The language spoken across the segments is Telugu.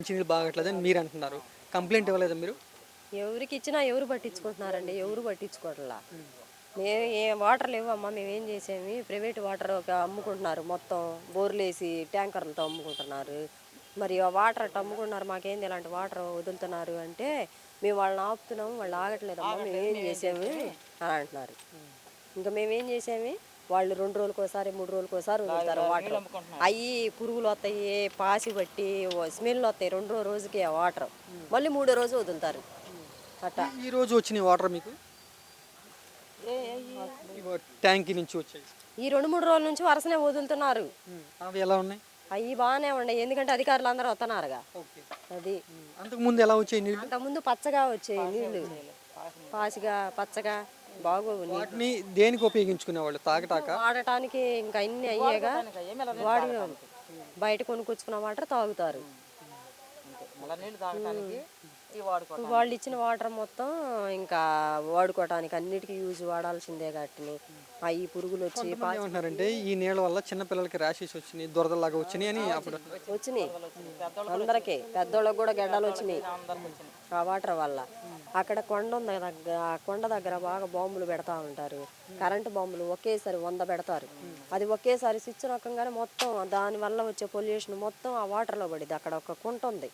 మంచినీళ్ళు బాగట్లేదని మీరు అంటున్నారు కంప్లైంట్ ఇవ్వలేదా మీరు? ఎవరికి ఇచ్చినా ఎవరు పట్టించుకుంటున్నారండి? ఎవరు పట్టించుకోవట్లా? మేము ఏ వాటర్ లేవమ్మా మేము ఏం చేసేమి? ప్రైవేట్ వాటర్ ఒక అమ్ముకుంటున్నారు మొత్తం. బోర్లు వేసి ట్యాంకర్లతో అమ్ముకుంటున్నారు. మరి ఆ వాటర్ అట్ట అమ్ముకుంటున్నారు మాకేంది ఇలాంటి వాటర్ వదులుతున్నారు అంటే మేము వాళ్ళని ఆపుతున్నాము వాళ్ళు ఆగట్లేదమ్మా మేము ఏం చేసాము? అని అంటున్నారు. ఇంకా మేమేం చేసాము? వాళ్ళు రెండు రోజులకు ఒకసారి మూడు రోజులకు ఒకసారి వదులుతారు వాటర్. అవి పురుగులు వస్తాయి పాసి బట్టి స్మెల్ వస్తాయి రెండో రోజుకి ఆ వాటర్. మళ్ళీ మూడో రోజు వదులుతారు. అట్ట. ఈ రోజు వచ్చిన వాటర్ మీకు? ట్యాంక్ నుంచి వచ్చాయి. ఈ రెండు మూడు రోజుల నుంచి వరుసనే వదులుతున్నారు. అవి ఎలా ఉన్నాయి? అవి బాగానే ఉన్నాయి. ఎందుకంటే అధికారులు అందరూ వస్తున్నారుగా. అది. అంతకు ముందు ఎలా వచ్చాయి నీళ్ళు? అంతకుముందు పచ్చగా వచ్చాయి నీళ్ళు పాసిగా పచ్చగా. బాగోవు నీళ్ళు వాటిని దేనికి ఉపయోగించుకునేవాళ్ళు? తాగటాక? వాడటానికి ఇంకా అన్ని అయ్యేగా వాడి బయట కొనుక్కొచ్చుకున్న వాటర్ తాగుతారు. మళ్ళీ నీళ్ళు తాగడానికి ఈ వాడుకో వాళ్ళు ఇచ్చిన వాటర్ మొత్తం ఇంకా వాడుకోవటానికి అన్నిటికీ యూజ్ వాడాల్సిందే కాబట్టి అవి పురుగులు వచ్చి కొంతమంది ఏమంటున్నారంటే ఈ నీళ్ళ వల్ల చిన్న పిల్లలకి ర్యాషెస్ వచ్చినాయి దురదలాగా వచ్చినాయి అని అప్పుడు వచ్చినాయి. అందరికి పెద్దోళ్ళకి కూడా గడ్డలు వచ్చినాయి. ఆ వాటర్ వల్ల. అక్కడ కొండ ఉంది దగ్గర ఆ కొండ దగ్గర బాగా బాంబులు పెడతా ఉంటారు. కరెంటు బాంబులు ఒకేసారి వంద పెడతారు. అది ఒకేసారి స్విచ్ రకంగానే మొత్తం దాని వల్ల వచ్చే పొల్యూషన్ మొత్తం ఆ వాటర్లో పడింది అక్కడ ఒక కుంట ఉంది.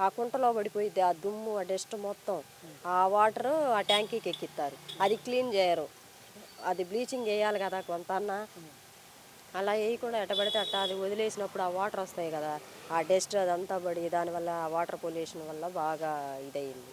ఆ కుంటలో పడిపోయింది ఆ దుమ్ము ఆ డస్ట్ మొత్తం. ఆ వాటర్ ఆ ట్యాంకీకి ఎక్కిస్తారు. అది క్లీన్ చేయరు. అది బ్లీచింగ్ వేయాలి కదా కొంత అన్న. అలా వేయకుండా ఎట్టబడితే అట్ట అది వదిలేసినప్పుడు ఆ వాటర్ వస్తాయి కదా ఆ డస్ట్ అదంతా పడి దానివల్ల ఆ వాటర్ పొల్యూషన్ వల్ల బాగా ఇదయింది.